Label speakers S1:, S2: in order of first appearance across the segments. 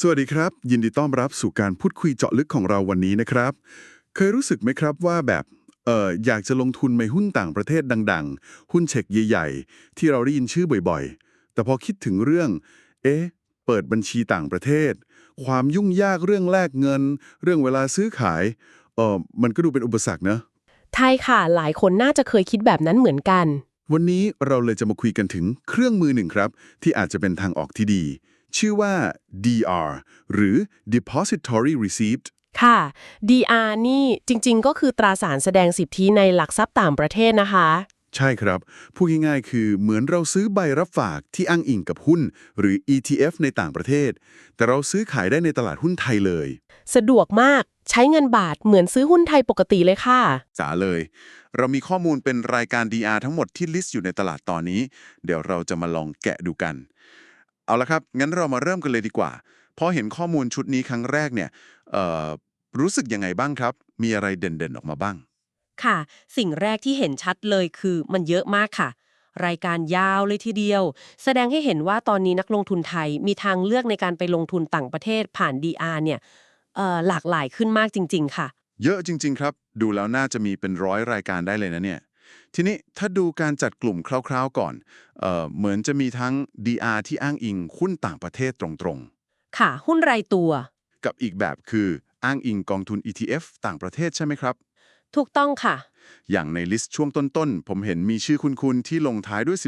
S1: สวัสดีครับ ยินดีต้อนรับสู่การพูดคุยเจาะลึกของเราวันนี้นะครับ เคยรู้สึกไหมครับว่าแบบเอออยากจะลงทุนในหุ้นต่างประเทศดัง ๆ หุ้นเช็คใหญ่ๆ ที่เราได้ยินชื่อบ่อยๆ แต่พอคิดถึงเรื่อง เอ๊ะ เปิดบัญชีต่างประเทศ ความยุ่งยากเรื่องแลกเงิน เรื่องเวลาซื้อขายเออมันก็ดูเป็นอุปสรรคเนอะ
S2: ใช่ค่ะ หลายคนน่าจะเคยคิดแบบนั้นเหมือนกัน
S1: วันนี้เราเลยจะมาคุยกันถึงเครื่องมือหนึ่งครับ ที่อาจจะเป็นทางออกที่ดี ชื่อว่า DR หรือ Depository Receipt
S2: ค่ะ DR นี่จริง ๆ ก็คือตราสารแสดงสิทธิในหลักทรัพย์ต่างประเทศนะคะ
S1: ใช่ครับ พูดง่ายๆ คือเหมือนเราซื้อใบรับฝากที่อ้างอิงกับหุ้น หรือ ETF ในต่างประเทศ แต่เราซื้อขายได้ในตลาดหุ้นไทยเลย
S2: สะดวกมากใช้เงินบาทเหมือนซื้อหุ้นไทยปกติเลยค่ะ
S1: จ๋าเลย เรามีข้อมูลเป็นรายการ DR ทั้งหมดที่ลิสต์อยู่ในตลาดตอนนี้ เดี๋ยวเราจะมาลองแกะดูกัน เอาละครับ งั้นเรามาเริ่มกันเลยดีกว่า พอเห็นข้อมูลชุดนี้ครั้งแรกเนี่ยเอ่อรู้สึกยังไงบ้างครับ มีอะไรเด่นๆออกมาบ้าง
S3: ค่ะ สิ่งแรกที่เห็นชัดเลยคือมันเยอะมากค่ะ รายการยาวเลยทีเดียว แสดงให้เห็นว่าตอนนี้นักลงทุนไทยมีทางเลือกในการไปลงทุนต่างประเทศผ่าน DR เนี่ยเอ่อหลากหลายขึ้นมากจริง ๆ ค่ะ
S1: เยอะจริง ๆ ครับ ดูแล้วน่าจะมีเป็นร้อยรายการได้เลยนะเนี่ย ทีนี้ถ้าดูการจัดกลุ่มคร่าวๆก่อนเอ่อเหมือนจะมีทั้ง DR ที่อ้างอิงหุ้นต่างประเทศตรง
S3: ค่ะ หุ้นรายตัว
S1: ๆ กับอีกแบบคืออ้างอิงกองทุน ETF ต่างประเทศใช่ไหมครับ
S3: ถูกต้องค่ะ
S1: อย่างในลิสต์ช่วงต้นๆ ผมเห็นมีชื่อคุณๆที่ลงท้ายด้วย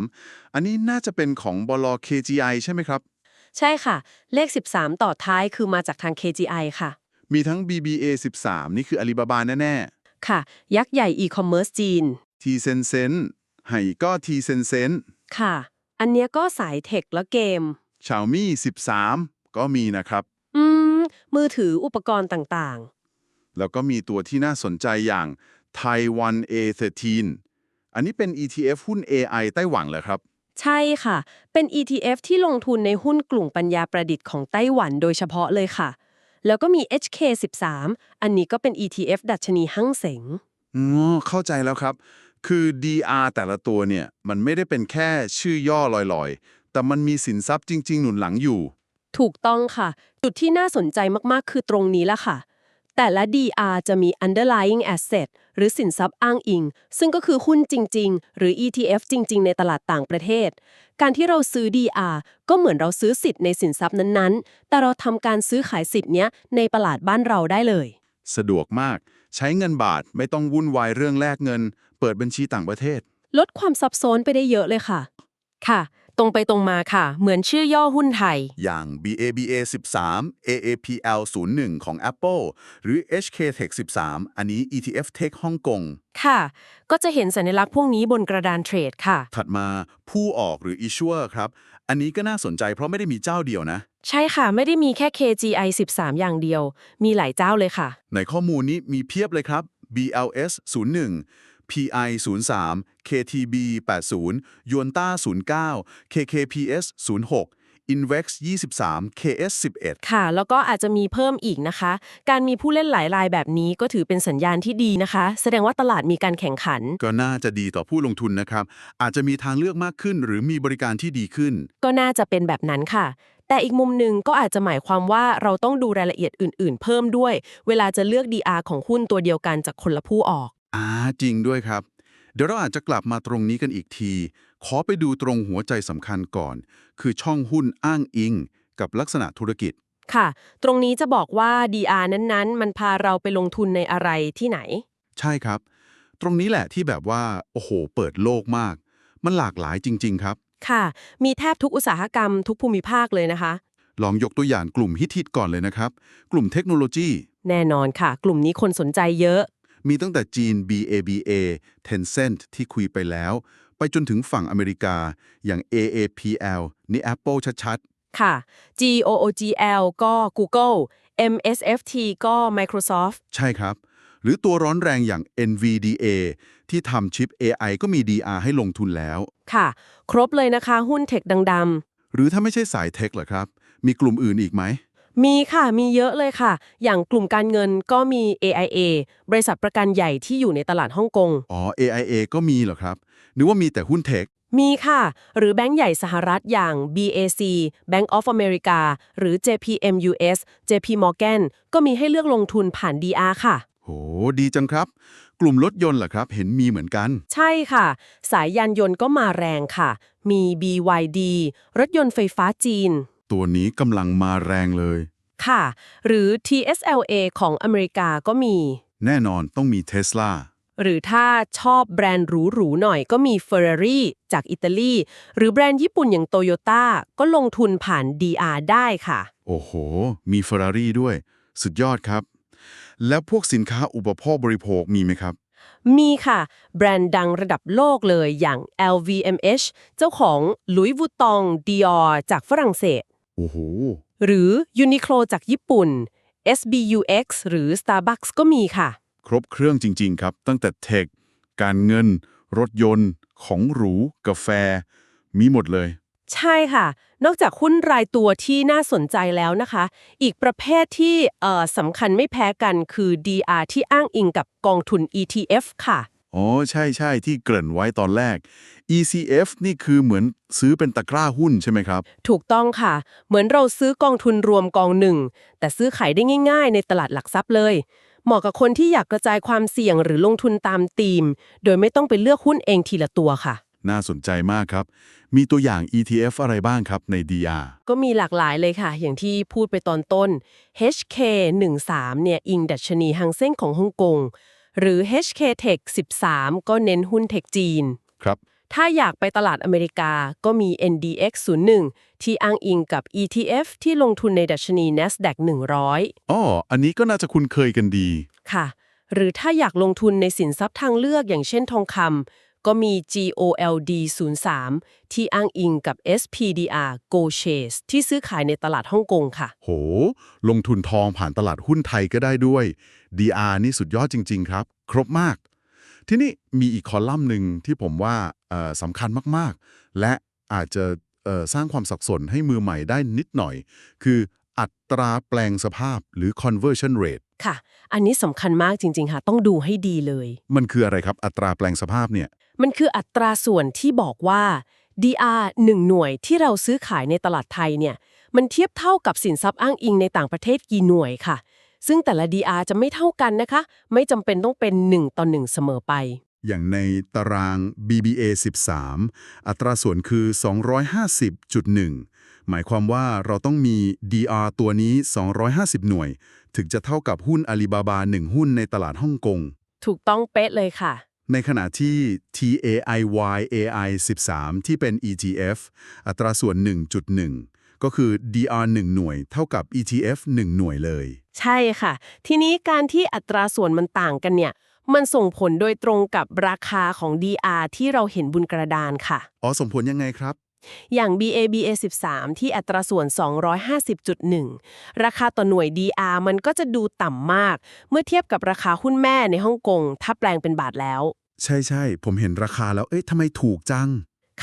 S1: 13 อันนี้น่าจะเป็นของบล KGI ใช่ไหมครับ
S3: ใช่ค่ะ เลข 13 ต่อท้ายคือมาจากทาง KGI ค่ะ
S1: มีทั้ง BBA 13 นี่คืออาลีบาบาแน่
S3: ค่ะ ยักษ์ใหญ่อีคอมเมิร์ซจีน
S1: ๆ T s e n s e n ไห่ก็ T s e n s e n
S3: ค่ะ อันเนี้ยก็สายเทคและเกม
S1: Xiaomi 13 ก็มีนะครับ
S3: อืม มือถืออุปกรณ์ต่าง
S1: แล้วก็มีตัวที่น่าสนใจอย่าง Taiwan A13 อันนี้เป็น ETF หุ้น AI ไต้หวันเหรอครับ
S3: ๆ ใช่ค่ะ เป็น ETF ที่ลงทุนในหุ้นกลุ่มปัญญาประดิษฐ์ของไต้หวันโดยเฉพาะเลยค่ะ แล้วก็มี HK13 อันนี้ก็เป็น ETF ดัชนีหั่งเสง
S1: อ๋อเข้าใจแล้วครับ คือ DR แต่ละตัวเนี่ย มันไม่ได้เป็นแค่ชื่อย่อลอยๆ แต่มันมีสินทรัพย์จริง ๆ หนุนหลังอยู่
S3: ถูกต้องค่ะ จุดที่น่าสนใจมากๆ คือตรงนี้ละค่ะ แต่ละ DR จะมี underlying asset หรือสินทรัพย์อ้างอิง ซึ่งก็คือหุ้นจริง ๆ หรือ ETF จริง ๆ ในตลาดต่างประเทศ การที่เราซื้อ DR ก็เหมือนเราซื้อสิทธิ์ในสินทรัพย์นั้นๆ แต่เราทำการซื้อขายสิทธิ์เนี้ยในตลาดบ้านเราได้เลย
S1: สะดวกมาก ใช้เงินบาทไม่ต้องวุ่นวายเรื่องแลกเงิน เปิดบัญชีต่างประเทศ
S3: ลดความซับซ้อนไปได้เยอะเลยค่ะ
S2: ค่ะ ตรงไปตรงมาค่ะ เหมือนชื่อย่อหุ้นไทย
S1: อย่าง BABA 13 AAPL 01 ของ Apple หรือ HK Tech 13 อันนี้ ETF Tech ฮ่องกง
S2: ค่ะ ก็จะเห็นสัญลักษณ์พวกนี้บนกระดานเทรดค่ะ
S1: ถัดมาผู้ออกหรือ Issuer ครับ อันนี้ก็น่าสนใจเพราะไม่ได้มีเจ้าเดียวนะ
S2: ใช่ค่ะ ไม่ได้มีแค่ KGI 13 อย่างเดียว มีหลายเจ้าเลยค่ะ
S1: ในข้อมูลนี้มีเพียบเลยครับ BLS 01 PI 03 KTB 80 y o n t a 09 KKPS 06 Invex 23 KS 11
S2: ค่ะ แล้วก็อาจจะมีเพิ่มอีกนะคะ การมีผู้เล่นหลายรายแบบนี้ก็ถือเป็นสัญญาณที่ดีนะคะ แสดงว่าตลาดมีการแข่งขัน
S1: ก็น่าจะดีต่อผู้ลงทุนนะครับ อาจจะมีทางเลือกมากขึ้น หรือมีบริการที่ดีขึ้น
S2: ก็น่าจะเป็นแบบนั้นค่ะ แต่อีกมุมหนึ่งก็อาจจะหมายความว่าเราต้องดูรายละเอียดอื่น ๆ เพิ่มด้วย เวลาจะเลือก DR ของหุ้นตัวเดียวกันจากคนละผู้ออก
S1: อ่าจริงด้วยครับ เดี๋ยวเราอาจจะกลับมาตรงนี้กันอีกที ขอไปดูตรงหัวใจสำคัญก่อน คือช่องหุ้นอ้างอิง กับลักษณะธุรกิจ
S2: ค่ะ ตรงนี้จะบอกว่า DR นั้นๆ มันพาเราไปลงทุนในอะไรที่ไหน
S1: ใช่ครับ ตรงนี้แหละที่แบบว่า โอ้โห เปิดโลกมาก มันหลากหลายจริง ๆ ครับ
S2: ค่ะ มีแทบทุกอุตสาหกรรมทุกภูมิภาคเลยนะคะ
S1: ลองยกตัวอย่างกลุ่มฮิตๆก่อนเลยนะครับ กลุ่มเทคโนโลยี
S2: แน่นอนค่ะ กลุ่มนี้คนสนใจเยอะ
S1: มีตั้งแต่จีน BABA Tencent ที่คุยไปแล้ว ไปจนถึงฝั่งอเมริกาอย่าง AAPL นี่ Apple ชัด
S2: ค่ะ GOOGL ก็ Google MSFT ก็ Microsoft
S1: ๆใช่ครับ หรือตัวร้อนแรงอย่าง NVDA ที่ทำชิป AI ก็มี DR ให้ลงทุนแล้ว
S2: ค่ะ ครบเลยนะคะหุ้นเทคดัง
S1: หรือถ้าไม่ใช่สายเทคเหรอครับ มีกลุ่มอื่นอีกไหม
S2: ๆ มีค่ะมีเยอะเลยค่ะ อย่างกลุ่มการเงินก็มี AIA บริษัทประกันใหญ่ที่อยู่ในตลาดฮ่องกง
S1: อ๋อ AIA ก็มีเหรอครับ นึกว่ามีแต่หุ้นเทค
S2: มีค่ะ หรือแบงก์ใหญ่สหรัฐอย่าง BAC Bank of America หรือ JPM US JP Morgan ก็มีให้เลือกลงทุนผ่าน DR ค่ะ
S1: โห ดีจังครับ กลุ่มรถยนต์ล่ะครับ เห็นมีเหมือนกัน
S2: ใช่ค่ะ สายยานยนต์ก็มาแรงค่ะ มี BYD รถยนต์ไฟฟ้าจีน
S1: ตัวนี้กำลังมาแรงเลย
S2: ค่ะ หรือ TSLA ของอเมริกาก็มี
S1: แน่นอนต้องมีเทสลา
S2: หรือถ้าชอบแบรนด์หรูๆหน่อยก็มี Ferrari จากอิตาลี หรือแบรนด์ญี่ปุ่นอย่าง Toyota ก็ลงทุนผ่าน DR ได้ค่ะ
S1: โอ้โห มีเฟอร์รารี่ด้วย สุดยอดครับ แล้วพวกสินค้าอุปโภคบริโภคมีไหมครับ
S2: มีค่ะ แบรนด์ดังระดับโลกเลยอย่าง LVMH เจ้าของ Louis Vuitton Dior จากฝรั่งเศส
S1: โอ้โห
S2: หรือ Uniqlo จากญี่ปุ่น SBUX หรือ Starbucks ก็มีค่ะ
S1: ครบเครื่องจริง ๆ ครับ ตั้งแต่เทค การเงิน รถยนต์ ของหรู กาแฟ มีหมดเลย
S2: ใช่ค่ะ นอกจากหุ้นรายตัวที่น่าสนใจแล้วนะคะ อีกประเภทที่เอ่อสำคัญไม่แพ้กันคือ DR ที่อ้างอิงกับกองทุน ETF ค่ะ
S1: อ๋อ ใช่ใช่ที่เกริ่นไว้ตอนแรก ECF นี่คือเหมือนซื้อเป็นตะกร้าหุ้นใช่ไหมครับ
S2: ถูกต้องค่ะ เหมือนเราซื้อกองทุนรวมกองหนึ่ง แต่ซื้อขายได้ง่ายๆ ในตลาดหลักทรัพย์เลย เหมาะกับคนที่อยากกระจายความเสี่ยงหรือลงทุนตามธีม โดยไม่ต้องไปเลือกหุ้นเองทีละตัวค่ะ
S1: น่าสนใจมากครับ มีตัวอย่าง ETF อะไรบ้างครับใน DR
S2: ก็มีหลากหลายเลยค่ะ อย่างที่พูดไปตอนต้น HK 13 เนี่ยอิงดัชนีฮังเซ็งของฮ่องกง หรือ HK Tech 13 ก็เน้นหุ้นเทคจีน
S1: ครับ
S2: ถ้าอยากไปตลาดอเมริกาก็มี NDX 01 ที่อ้างอิงกับ ETF ที่ลงทุนในดัชนี NASDAQ 100
S1: อ๋อ อันนี้ก็น่าจะคุ้นเคยกันดี
S2: ค่ะ หรือถ้าอยากลงทุนในสินทรัพย์ทางเลือกอย่างเช่นทองคำ ก็มี GOLD 03ที่อ้างอิงกับ SPDR Go Shares ที่ซื้อขายในตลาดฮ่องกงค่ะ
S1: โห ลงทุนทองผ่านตลาดหุ้นไทยก็ได้ด้วย DR นี่สุดยอดจริง ๆ ครับ ครบมาก ที่นี่มีอีกคอลัมน์หนึ่งที่ผมว่าสำคัญมากๆ และอาจจะสร้างความสับสนให้มือใหม่ได้นิดหน่อย คืออัตราแปลงสภาพหรือ conversion rate
S2: ค่ะ อันนี้สำคัญมากจริง ๆ ค่ะ ต้องดูให้ดีเลย
S1: มันคืออะไรครับอัตราแปลงสภาพเนี่ย
S2: มันคืออัตราส่วนที่บอกว่า DR 1 หน่วยที่เราซื้อขายในตลาดไทยเนี่ย มันเทียบเท่ากับสินทรัพย์อ้างอิงในต่างประเทศกี่หน่วยค่ะ ซึ่งแต่ละ DR จะไม่เท่ากันนะคะ ไม่จำเป็นต้องเป็น 1 ต่อ 1 เสมอไป
S1: อย่างในตาราง BBA 13 อัตราส่วนคือ 250.1 หมายความว่าเราต้องมี DR ตัวนี้ 250 หน่วย ถึงจะเท่ากับหุ้นอาลีบาบา1หุ้นในตลาดฮ่องกง
S2: ถูกต้องเป๊ะเลยค่ะ
S1: ในขณะที่ TAIYAI 13 ที่เป็น ETF อัตราส่วน 1.1 ก็คือ DR 1 หน่วย เท่ากับ ETF 1 หน่วยเลย
S2: ใช่ค่ะ ทีนี้การที่อัตราส่วนมันต่างกันเนี่ย มันส่งผลโดยตรงกับราคาของ DR ที่เราเห็นบนกระดานค่ะ
S1: อ๋อสมผลยังไงครับ
S2: อย่าง BABA 13 ที่อัตราส่วน 250.1 ราคาต่อหน่วย DR มันก็จะดูต่ำมาก เมื่อเทียบกับราคาหุ้นแม่ในฮ่องกง ถ้าแปลงเป็นบาทแล้ว
S1: ใช่ใช่ๆผมเห็นราคาแล้ว เอ๊ะทำไมถูกจัง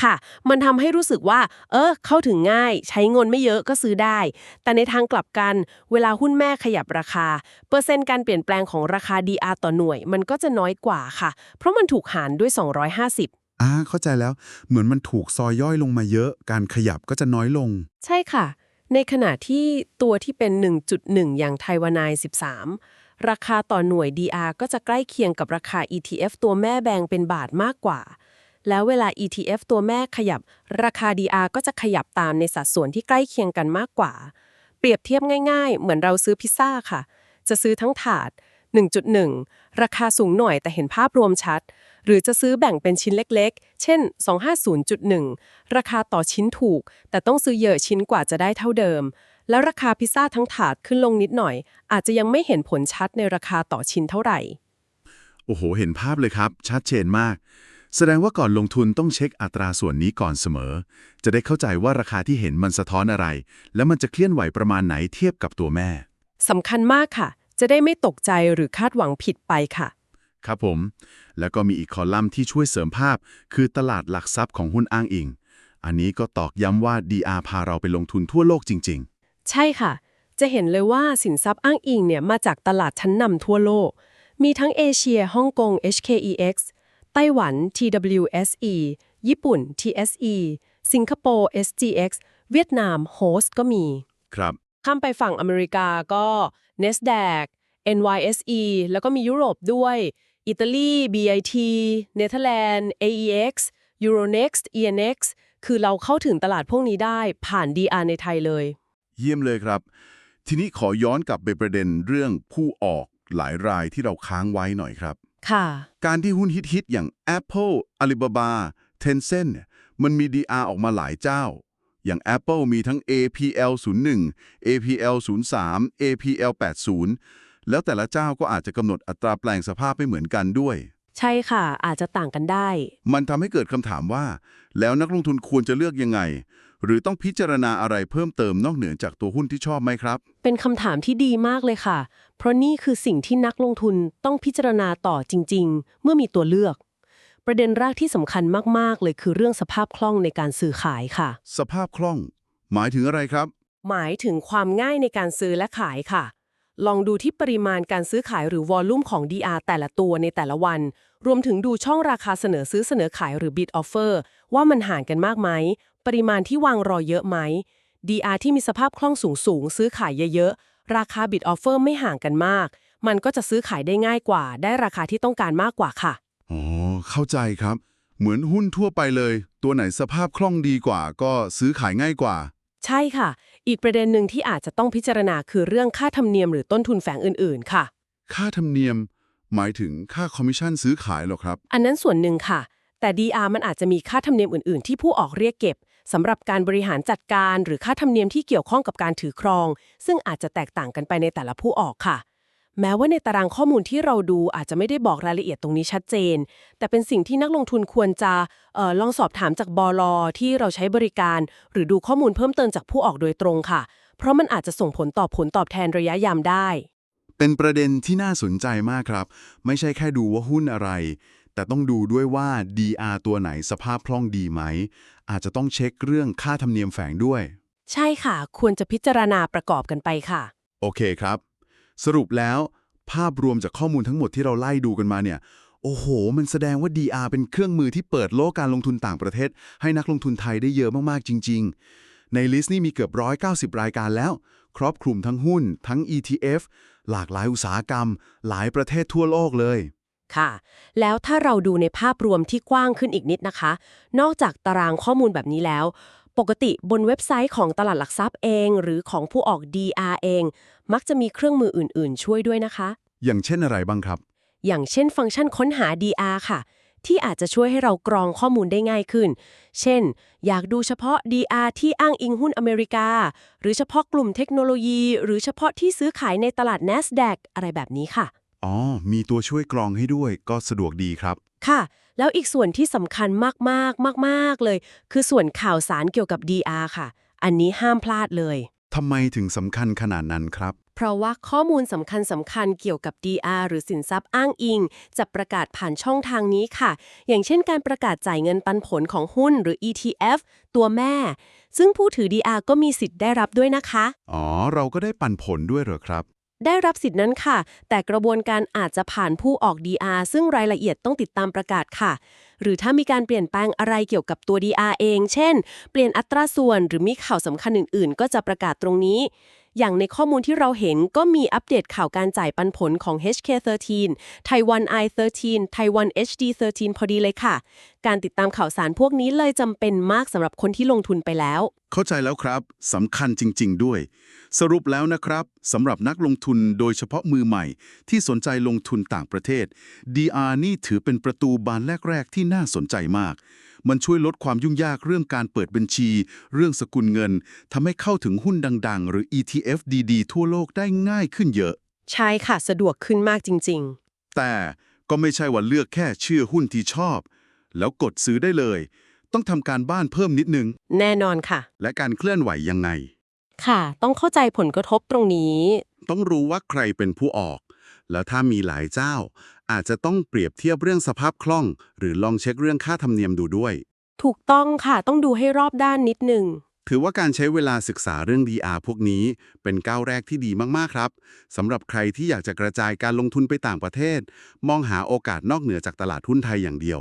S2: ค่ะ มันทำให้รู้สึกว่า เออ เข้าถึงง่าย ใช้เงินไม่เยอะก็ซื้อได้ แต่ในทางกลับกัน เวลาหุ้นแม่ขยับราคา เปอร์เซ็นต์การเปลี่ยนแปลงของราคา DR ต่อหน่วย มันก็จะน้อยกว่าค่ะ เพราะมันถูกหารด้วย 250
S1: อ่าเข้าใจแล้วเหมือนมันถูกซอยย่อยลงมาเยอะ การขยับก็จะน้อยลง
S2: ใช่ค่ะ ในขณะที่ตัวที่เป็น 1.1 อย่างไทวานาย 13 ราคาต่อหน่วย DR ก็จะใกล้เคียงกับราคา ETF ตัวแม่แบงเป็นบาทมากกว่า แล้วเวลา ETF ตัวแม่ขยับ ราคา DR ก็จะขยับตามในสัดส่วนที่ใกล้เคียงกันมากกว่า เปรียบเทียบง่าย ๆ เหมือนเราซื้อพิซซ่าค่ะ จะซื้อทั้งถาด 1.1 ราคาสูงหน่อยแต่เห็นภาพรวมชัด หรือจะซื้อแบ่งเป็นชิ้นเล็กๆ เช่น 250.1 ราคาต่อชิ้นถูก แต่ต้องซื้อเยอะชิ้นกว่าจะได้เท่าเดิม แล้วราคาพิซซ่าทั้งถาดขึ้นลงนิดหน่อย อาจจะยังไม่เห็นผลชัดในราคาต่อชิ้นเท่าไหร่
S1: โอ้โห เห็นภาพเลยครับ ชัดเจนมาก แสดงว่าก่อนลงทุนต้องเช็คอัตราส่วนนี้ก่อนเสมอ จะได้เข้าใจว่าราคาที่เห็นมันสะท้อนอะไร แล้วมันจะเคลื่อนไหวประมาณไหนเทียบกับตัวแม่
S2: สำคัญมากค่ะ จะได้ไม่ตกใจหรือคาดหวังผิดไปค่ะ
S1: ครับผม แล้วก็มีอีกคอลัมน์ที่ช่วยเสริมภาพ คือตลาดหลักทรัพย์ของหุ้นอ้างอิง อันนี้ก็ตอกย้ำว่า DR พาเราไปลงทุนทั่วโลกจริง
S2: ใช่ค่ะ จะเห็นเลยว่าสินทรัพย์อ้างอิงเนี่ยมาจากตลาดชั้นนำทั่วโลก มีทั้งเอเชียฮ่องกง HKEX ไต้หวัน TWSE ญี่ปุ่น TSE สิงคโปร์ SGX เวียดนาม Host ก็มี
S1: ครับ
S2: ข้ามไปฝั่งอเมริกาก็ NASDAQ NYSE แล้วก็มียุโรปด้วย อิตาลี BIT เนเธอร์แลนด์ AEX Euronext ENX คือเราเข้าถึงตลาดพวกนี้ได้ผ่าน DR ในไทยเลย
S1: เยี่ยมเลยครับ ทีนี้ขอย้อนกลับไปประเด็นเรื่องผู้ออกหลายรายที่เราค้างไว้หน่อยครับ
S2: ค่ะ
S1: การที่หุ้นฮิตๆอย่าง Apple Alibaba Tencent เนี่ยมันมี DR ออกมาหลายเจ้า อย่าง Apple มีทั้ง APL 01 APL 03 APL 80 แล้วแต่ละเจ้าก็อาจจะกำหนดอัตราแปลงสภาพไม่เหมือนกันด้วย
S2: ใช่ค่ะ อาจจะต่างกันได้
S1: มันทำให้เกิดคำถามว่า แล้วนักลงทุนควรจะเลือกยังไง หรือต้องพิจารณาอะไรเพิ่มเติมนอกเหนือจากตัวหุ้นที่ชอบไหมครับ
S2: เป็นคำถามที่ดีมากเลยค่ะ เพราะนี่คือสิ่งที่นักลงทุนต้องพิจารณาต่อจริง ๆ เมื่อมีตัวเลือก ประเด็นแรกที่สำคัญมากๆ เลยคือเรื่องสภาพคล่องในการซื้อขายค่ะ
S1: สภาพคล่อง หมายถึงอะไรครับ
S2: หมายถึงความง่ายในการซื้อและขายค่ะ ลองดูที่ปริมาณการซื้อขายหรือวอลลุ่มของ DR แต่ละตัวในแต่ละวัน รวมถึงดูช่องราคาเสนอซื้อเสนอขายหรือ bid offer ว่ามันห่างกันมากไหม ปริมาณที่วางรอเยอะไหม DR ที่มีสภาพคล่องสูงสูงๆซื้อขายเยอะๆ ราคา bid offer ไม่ห่างกันมาก มันก็จะซื้อขายได้ง่ายกว่า ได้ราคาที่ต้องการมากกว่าค่ะ
S1: อ๋อ เข้าใจครับ เหมือนหุ้นทั่วไปเลย ตัวไหนสภาพคล่องดีกว่า ก็ซื้อขายง่ายกว่า
S2: ใช่ค่ะ อีกประเด็นหนึ่งที่อาจจะต้องพิจารณาคือเรื่องค่าธรรมเนียมหรือต้นทุนแฝงอื่น ๆ ค่ะ
S1: ค่าธรรมเนียม หมายถึงค่าคอมมิชชั่นซื้อขายเหรอครับ
S2: อันนั้นส่วนหนึ่งค่ะ แต่ DR มันอาจจะมีค่าธรรมเนียมอื่น ๆ ที่ผู้ออกเรียกเก็บสำหรับการบริหารจัดการ หรือค่าธรรมเนียมที่เกี่ยวข้องกับการถือครอง ซึ่งอาจจะแตกต่างกันไปในแต่ละผู้ออกค่ะ แม้ว่าในตารางข้อมูลที่เราดูอาจจะไม่ได้บอกรายละเอียดตรงนี้ชัดเจน แต่เป็นสิ่งที่นักลงทุนควรจะเออลองสอบถามจากบลที่เราใช้บริการ หรือดูข้อมูลเพิ่มเติมจากผู้ออกโดยตรงค่ะ เพราะมันอาจจะส่งผลต่อผลตอบแทนระยะยาวได้
S1: เป็นประเด็นที่น่าสนใจมากครับ ไม่ใช่แค่ดูว่าหุ้นอะไร แต่ต้องดูด้วยว่า DR ตัวไหนสภาพคล่องดีไหม อาจจะต้องเช็คเรื่องค่าธรรมเนียมแฝงด้วย
S2: ใช่ค่ะ ควรจะพิจารณาประกอบกันไปค่ะ
S1: โอเคครับ สรุปแล้ว ภาพรวมจากข้อมูลทั้งหมดที่เราไล่ดูกันมาเนี่ย โอ้โห มันแสดงว่า DR เป็นเครื่องมือที่เปิดโลกการลงทุนต่างประเทศ ให้นักลงทุนไทยได้เยอะมากๆจริง ๆ ในลิสต์นี่มีเกือบ 190 รายการแล้ว ครอบคลุมทั้งหุ้น ทั้ง ETF หลากหลายอุตสาหกรรม หลายประเทศทั่วโลกเลย
S2: ค่ะ แล้วถ้าเราดูในภาพรวมที่กว้างขึ้นอีกนิดนะคะ นอกจากตารางข้อมูลแบบนี้แล้ว ปกติบนเว็บไซต์ของตลาดหลักทรัพย์เอง หรือของผู้ออก DR เอง มักจะมีเครื่องมืออื่น ๆ ช่วยด้วยนะคะ
S1: อย่างเช่นอะไรบ้างครับ
S2: อย่างเช่นฟังก์ชันค้นหา DR ค่ะ ที่อาจจะช่วยให้เรากรองข้อมูลได้ง่ายขึ้น เช่น อยากดูเฉพาะ DR ที่อ้างอิงหุ้นอเมริกา หรือเฉพาะกลุ่มเทคโนโลยี หรือเฉพาะที่ซื้อขายในตลาด NASDAQ อะไรแบบนี้ค่ะ
S1: อ๋อ มีตัวช่วยกรองให้ด้วยก็สะดวกดีครับ
S2: ค่ะ แล้วอีกส่วนที่สำคัญมากๆ มาก ๆ เลย คือส่วนข่าวสารเกี่ยวกับ DR ค่ะ อันนี้ห้ามพลาดเลย
S1: ทำไมถึงสำคัญขนาดนั้นครับ
S2: เพราะว่าข้อมูลสำคัญสำคัญเกี่ยวกับ DR หรือสินทรัพย์อ้างอิง จะประกาศผ่านช่องทางนี้ค่ะ อย่างเช่นการประกาศจ่ายเงินปันผลของหุ้นหรือ ETF ตัวแม่ ซึ่งผู้ถือ DR ก็มีสิทธิ์ได้รับด้วยนะคะ
S1: อ๋อ เราก็ได้ปันผลด้วยเหรอครับ
S2: ได้รับสิทธินั้นค่ะ แต่กระบวนการอาจจะผ่านผู้ออก DR ซึ่งรายละเอียดต้องติดตามประกาศค่ะ หรือถ้ามีการเปลี่ยนแปลงอะไรเกี่ยวกับตัว DR เอง เช่น เปลี่ยนอัตราส่วนหรือมีข่าวสำคัญอื่น ๆ ก็จะประกาศตรงนี้ อย่างในข้อมูลที่เราเห็นก็มีอัปเดตข่าวการจ่ายปันผลของ HK13 Taiwan I13 Taiwan HD13 พอดีเลยค่ะ การติดตามข่าวสารพวกนี้เลยจำเป็นมากสำหรับคนที่ลงทุนไปแล้ว
S1: เข้าใจแล้วครับสำคัญจริง ๆ ด้วย สรุปแล้วนะครับสำหรับนักลงทุนโดยเฉพาะมือใหม่ ที่สนใจลงทุนต่างประเทศ DR นี่ถือเป็นประตูบานแรก ๆ ที่น่าสนใจมาก มันช่วยลดความยุ่งยากเรื่องการเปิดบัญชี เรื่องสกุลเงินทำให้เข้าถึงหุ้นดัง ๆ หรือ ETF ดีๆ ทั่วโลกได้ง่ายขึ้นเยอะ
S2: ใช่ค่ะ สะดวกขึ้นมากจริง
S1: แต่ก็ไม่ใช่ว่าเลือกแค่เชื่อหุ้นที่ชอบ แล้วกดซื้อได้เลย ต้องทำการบ้านเพิ่มนิดนึง
S2: ๆแน่นอนค่ะ
S1: และการเคลื่อนไหวยังไง
S2: ค่ะ ต้องเข้าใจผลกระทบตรงนี้
S1: ต้องรู้ว่าใครเป็นผู้ออก แล้วถ้ามีหลายเจ้า อาจจะต้องเปรียบเทียบเรื่องสภาพคล่อง หรือลองเช็คเรื่องค่าธรรมเนียมดูด้วย
S2: ถูกต้องค่ะ ต้องดูให้รอบด้านนิดนึง
S1: ถือว่าการใช้เวลาศึกษาเรื่อง DR พวกนี้เป็นก้าวแรกที่ดีมาก ๆ ครับสำหรับใครที่อยากจะกระจายการลงทุนไปต่างประเทศ มองหาโอกาสนอกเหนือจากตลาดหุ้นไทยอย่างเดียว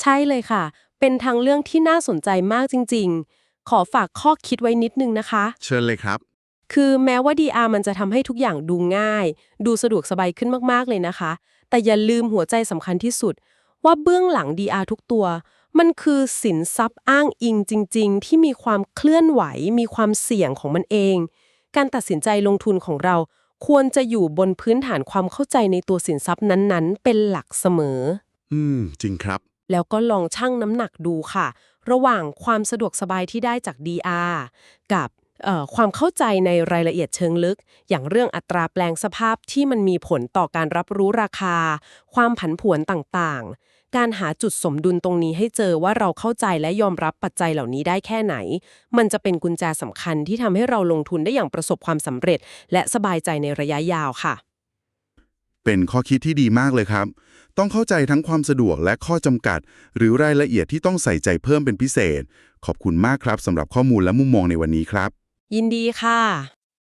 S2: ใช่เลยค่ะ เป็นทางเรื่องที่น่าสนใจมากจริง ๆ ขอฝากข้อคิดไว้นิดนึงนะคะ
S1: เชิญเลยครับ
S2: คือแม้ว่า DR มันจะทำให้ทุกอย่างดูง่าย ดูสะดวกสบายขึ้นมากๆเลยนะคะ แต่อย่าลืมหัวใจสำคัญที่สุด ว่าเบื้องหลัง DR ทุกตัว มันคือสินทรัพย์อ้างอิงจริง ๆ ที่มีความเคลื่อนไหว มีความเสี่ยงของมันเอง การตัดสินใจลงทุนของเราควรจะอยู่บนพื้นฐานความเข้าใจในตัวสินทรัพย์นั้นๆ เป็นหลักเสมอ
S1: อืม จริงครับ
S2: แล้วก็ลองชั่งน้ำหนักดูค่ะ ระหว่างความสะดวกสบายที่ได้จาก DR กับเอ่อ ความเข้าใจในรายละเอียดเชิงลึก อย่างเรื่องอัตราแปลงสภาพที่มันมีผลต่อการรับรู้ราคา ความผันผวนต่างๆ การหาจุดสมดุลตรงนี้ให้เจอว่าเราเข้าใจและยอมรับปัจจัยเหล่านี้ได้แค่ไหน มันจะเป็นกุญแจสำคัญที่ทำให้เราลงทุนได้อย่างประสบความสำเร็จ และสบายใจในระยะยาวค่ะ
S1: เป็นข้อคิดที่ดีมากเลยครับ ต้องเข้าใจทั้งความสะดวกและข้อจำกัด หรือรายละเอียดที่ต้องใส่ใจเพิ่มเป็นพิเศษ ขอบคุณมากครับสำหรับข้อมูลและมุมมองในวันนี้ครับ
S2: ยินดีค่ะ